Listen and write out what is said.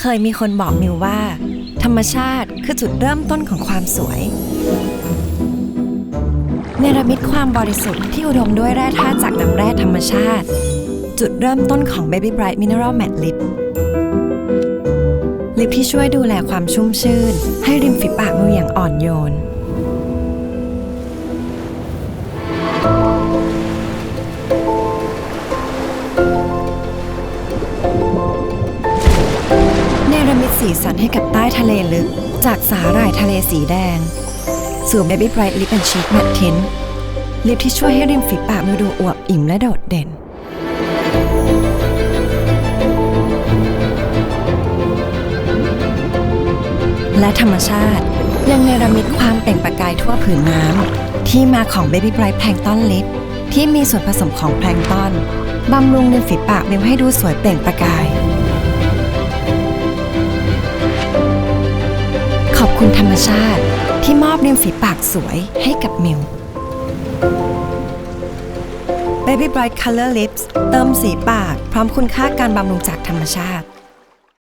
เคยมีคนบอกมิวว่า ธรรมชาติคือจุดเริ่มต้นของความสวย เนรมิตความบริสุทธิ์ที่อุดมด้วยแร่ธาตุจากน้ำแร่ธรรมชาติ จุดเริ่มต้นของ Baby Bright Mineral Matte Lip ลิปที่ช่วยดูแลความชุ่มชื่น ให้ริมฝีปากมืออย่างอ่อนโยน สีสันให้กับใต้ทะเลลึก จากสาหร่ายทะเลสีแดง สู่ Baby Bright Lip and Cheek Matte Tint ลิปที่ช่วยให้ริมฝีปากมือดูอวบอิ่มและโดดเด่น และธรรมชาติยังเนรมิตความเปล่งประกายทั่วผืนน้ำ ที่มาของ Baby Bright Plankton Lip ที่มีส่วนผสมของแพลงก์ตอนบำรุงริมฝีปากมิวให้ดูสวยเปล่งประกาย คุณธรรมชาติที่มอบริมฝีปากสวยให้กับมิว Baby Bright Color Lips เติมสีปาก พร้อมคุณค่าการบำรุงจากธรรมชาติ